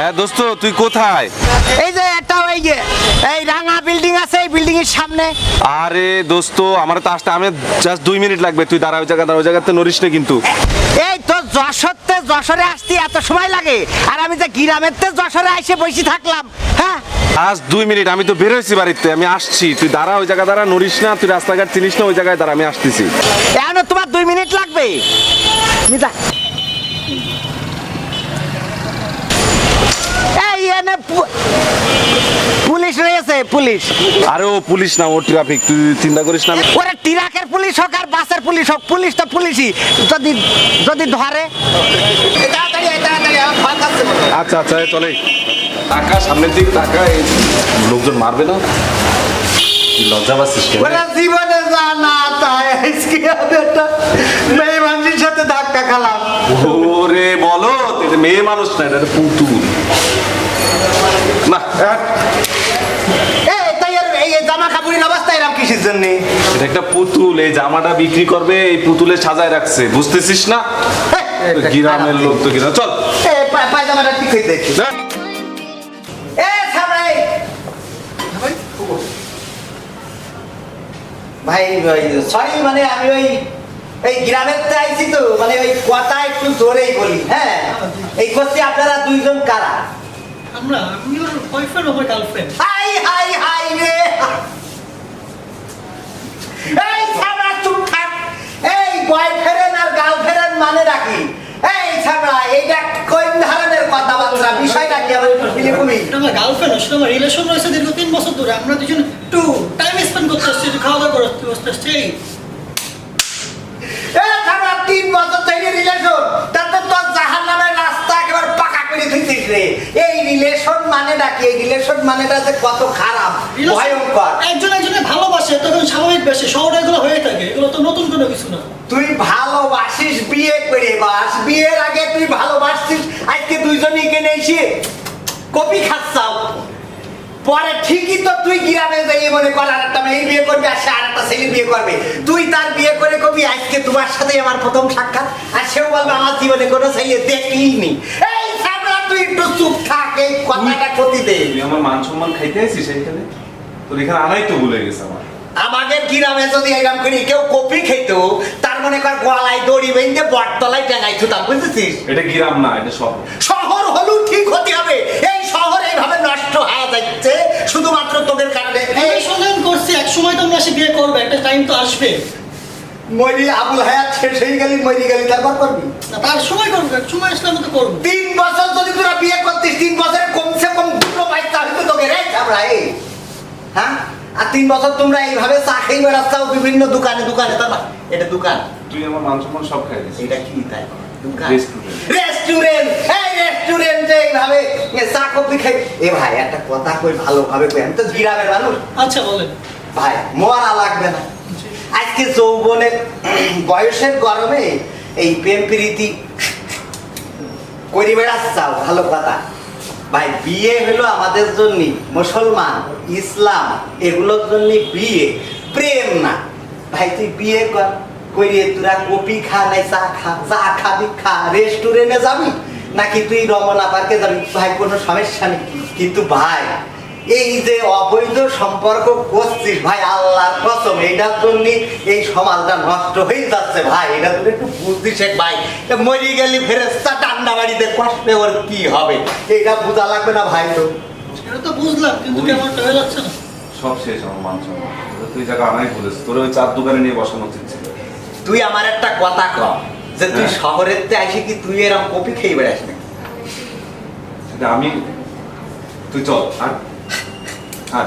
হ্যাঁ দোস্ত তুই কোথায়? এই যে একটা ওই যে এই রাঙা বিল্ডিং আছে এই বিল্ডিং এর সামনে। আরে দোস্ত আমার তো আসতে আমি জাস্ট দুই মিনিট লাগবে। তুই দাঁড়া ওই জায়গা দাঁড়া ওই জায়গাতে নড়িস না কিন্তু। এই তো যশোরতে যশোরে আসতে এত সময় লাগে। আর আমি যে গ্রামের তে যশোরে এসে বসে থাকলাম হ্যাঁ? আজ দুই মিনিট আমি তো বেরোইছি বাড়িতে আমি আসছি। তুই দাঁড়া ওই জায়গা দাঁড়া নড়িস না তুই রাস্তাঘাট চিনিস না ওই জায়গায় দাঁড়া আমি আসতেছি। এখনও তোমার দুই মিনিট লাগবে। মিতা পু- পুলিশ রয়েছে পুলিশ। আরে ও পুলিশ না ও ট্রাফিক তুই চিন্তা করিস না। ওরে ট্রাকের পুলিশ হোক আর বাসের পুলিশ হোক পুলিশ তো পুলিশই। যদি যদি ধরে। আচ্ছা আচ্ছা চলে। টাকা সামনের দিকে টাকা লোকজন মারবে না? লজ্জা পাচ্ছিস জীবনে জানা তাই আজকে একটা মেয়ে মানুষের সাথে ধাক্কা খালাম। মেয়ে মানুষ না এটা পুতুল। না। এক, এই তাই আর এই এই জামা কাপড়ের অবস্থা এরকম কিসের জন্য? এটা একটা পুতুল এই জামাটা বিক্রি করবে এই পুতুলে সাজায় রাখছে বুঝতেছিস না? গ্রামের লোক তো গ্রাম চল। পায়জামাটা ঠিক হইতে যা। এ ভাই সরি মানে আমি ওই এই গ্রামের তে আইছি তো মানে ওই কথা একটু জোরেই বলি হ্যাঁ? এই করছি আপনারা দুইজন কারা? আমরা আমি ওর বয়ফ্রেন্ড ও গার্লফ্রেন্ড হাই হাই হাই রে! এই ছাবড়া চুপ থাক। এই বয়ফ্রেন্ড আর গার্লফ্রেন্ড মানে নাকি এই ছাবড়া এইটা কোন ধরনের কথাবার্তা? বিষয়টা কি আমার একটু ফিলিপুমি এটা আমার গার্লফ্রেন্ড আসলে আমার রিলেশন রয়েছে দীর্ঘ তিন বছর ধরে। আমরা দুজন একটু টাইম স্পেন্ড করতে আসছি খাওয়া দাওয়া করতে আসছি এই এ ছাবড়া তিন বছর ধরে রিলেশন তাতে তোর জাহান নামের রাস্তা একেবারে রে এই রিলেশন মানে এই রিলেশন মানেটা যে কত খারাপ ভয়ঙ্কর। একজন একজনের ভালোবাসে তখন স্বাভাবিক বেশি। শহরে এগুলো হয়ে থাকে এগুলো তো নতুন কোনো কিছু না। তুই ভালোবাসিস বিয়ে করে বাস। বিয়ের আগে তুই ভালোবাসছিস আজকে এসে কপি খাচ্ছাও। পরে ঠিকই তো তুই গ্রামে যাই মনে কর আর একটা মেয়ে বিয়ে করবে আর সে আর একটা ছেলে বিয়ে করবে। তুই তার বিয়ে করে কবি আজকে তোমার সাথে আমার প্রথম সাক্ষাৎ। আর সেও বলবে আমার জীবনে কোনো ছেলে দেখিনি এই সামলা তুই একটু চুপ থাক এই কথাটা ক্ষতি দে তুই আমার মান সম্মান খাইতে আছিস এইখানে? তোর এখানে আনাই তো ভুলে গেছে আমার। আমাদের গ্রামে যদি এরকম করে কেউ কপি খেত তার মনে কর গলায় দড়ি বেঁধে বটতলায় টাঙাই থুতাম বুঝেছিস? এটা গ্রাম না এটা সব শহর হলেও ঠিক হতে হবে। এই শহর এইভাবে নষ্ট হয়ে যাচ্ছে শুধুমাত্র তোদের কারণে। এই যখন করছি এক সময় তো আমরা এসে বিয়ে করব একটা টাইম তো আসবে। মরি আবুল হায়াত শেষ হয়ে গেলি মরি গেলি তারপর করবি? না, তার সময় করব সময় আসলে আমি তো করব। তিন বছর যদি তোরা বিয়ে করতিস তিন বছরে কমসে কম দুটো বাচ্চা হইতো তোকে রে ছাবড়া এই। হ্যাঁ? আর তিন বছর তোমরা এইভাবে চা খেয়ে বেড়াচ্ছাও বিভিন্ন দোকানে দোকানে তার মানে এটা দোকান। তুই আমার মান সম্মান সব খাই দিছিস এটা কি তাই? রেস্টুরেন্ট এই রেস্টুরেন্টে এইভাবে চা কফি খাই। এ ভাই একটা কথা কই ভালোভাবে কই আমি তো গ্রামের মানুষ। আচ্ছা বলেন। ভাই মরা লাগবে না। আজকে যৌবনের বয়সের গরমে এই প্রেম প্রীতি করি বেড়াচ্ছাও ভালো কথা। ভাই, বিয়ে হলো আমাদের জন্য মুসলমান, ইসলাম, এগুলোর জন্য বিয়ে, প্রেম না। ভাই, তুই বিয়ে কর, করিয়ে তোরা কপি খা, নাই চা খা চা খাবি খা রেস্টুরেন্টে যাবি? নাকি তুই রমনা পার্কে যাবি? ভাই, কোনো সমস্যা নেই। কিন্তু ভাই এই যে অবৈধ সম্পর্ক করছিস ভাই আল্লাহর কসম এইটার জন্য এই সমাজটা নষ্ট হয়ে যাচ্ছে ভাই। এটা তুই একটু বুঝতি শেখ ভাই মরি গেলি ফেরেস্তা টান্ডা বাড়িতে কষ্টে ওর কি হবে? এটা বোঝা লাগবে না ভাই তো। এটা তো বুঝলাম কিন্তু কেমনটা হয়ে যাচ্ছে না? সব শেষ আমার মান তুই জায়গা আনাই বলেছিস তোর ওই চার দোকানে নিয়ে বসানো উচিত ছিল তুই আমার একটা কথা ক যে তুই হ্যাঁ। শহরের তে আসি কি তুই এরকম কপি খেয়ে বেড়াস না আমি তুই চল আর আর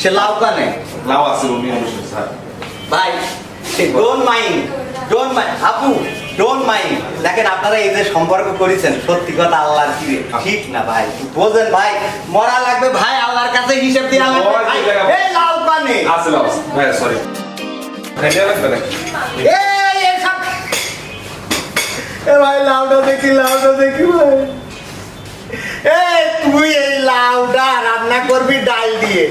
সে লাভ কানে? লাভ আছে রুমি অবশ্যই স্যার ভাই ডোন্ট মাইন্ড ডোন্ট মাইন্ড আপু ডোন্ট মাইন্ড দেখেন আপনারা এই যে সম্পর্ক করেছেন সত্যি কথা আল্লাহর কি ঠিক না ভাই? বোঝেন ভাই মরা লাগবে ভাই আল্লাহর কাছে হিসেব দিয়ে লাগবে ভাই। এই লাউ কানে। আছে লাভ আছে। হ্যাঁ সরি এ ভাই লাউটা দেখি লাউটা দেখি ভাই। এই তুই এই রান্না করবি ডাল দিয়ে।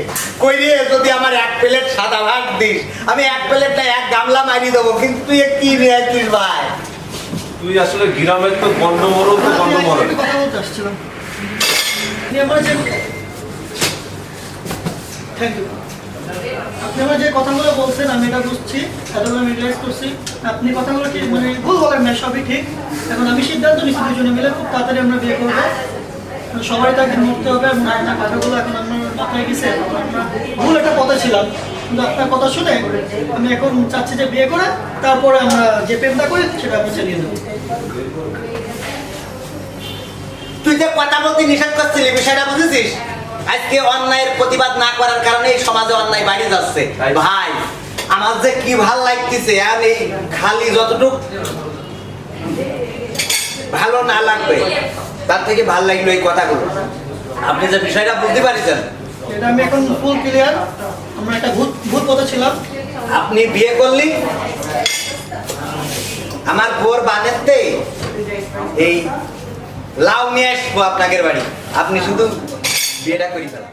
কই রে যদি আমার এক প্লেট সাদা ভাত দিস আমি এক প্লেটটা এক গামলা মারি দেবো কিন্তু তুই কি নিয়ে ভাই? তুই আসলে গ্রামের তো গন্ডমরল তো আমি কথা বলতে আসছিলাম। থ্যাংক ইউ যে কথাগুলো বলছেন আমি এটা বুঝছি এতগুলো আমি রিলাইজ করছি। আপনি কথাগুলো কি মানে ভুল বলেন না সবই ঠিক। এখন আমি সিদ্ধান্ত নিচ্ছি দুজনে মিলে খুব তাড়াতাড়ি আমরা বিয়ে করব। সবাই তো একদিন মরতে হবে এবং আপনার কথাগুলো এখন আমার মাথায় গেছে ভুল একটা পথে ছিলাম। কিন্তু আপনার কথা শুনে আমি এখন চাচ্ছি যে বিয়ে করে তারপরে আমরা যে প্রেমটা করি সেটা আমি চালিয়ে দেবো তুই যে কথা বলতে নিষেধ করছিলি বিষয়টা বুঝেছিস? আজকে অন্যায়ের প্রতিবাদ না করার কারণে এই সমাজে অন্যায় বাড়ি যাচ্ছে। ভাই আমার যে কি ভালো লাগতেছে আর এই খালি যতটুক ভালো না লাগবে তার থেকে ভালো লাগল এই কথাগুলো। আপনি যে বিষয়টা বুঝতে পারছেন। এটা আমি এখন ফুল ক্লিয়ার আমরা একটা ভূত ভূত ছিলাম। আপনি বিয়ে করলি? আমার বোর বানেতে এই লাউ নিয়ে আসব আপনাদের বাড়ি। আপনি শুধু বিয়েটা করি ফেলা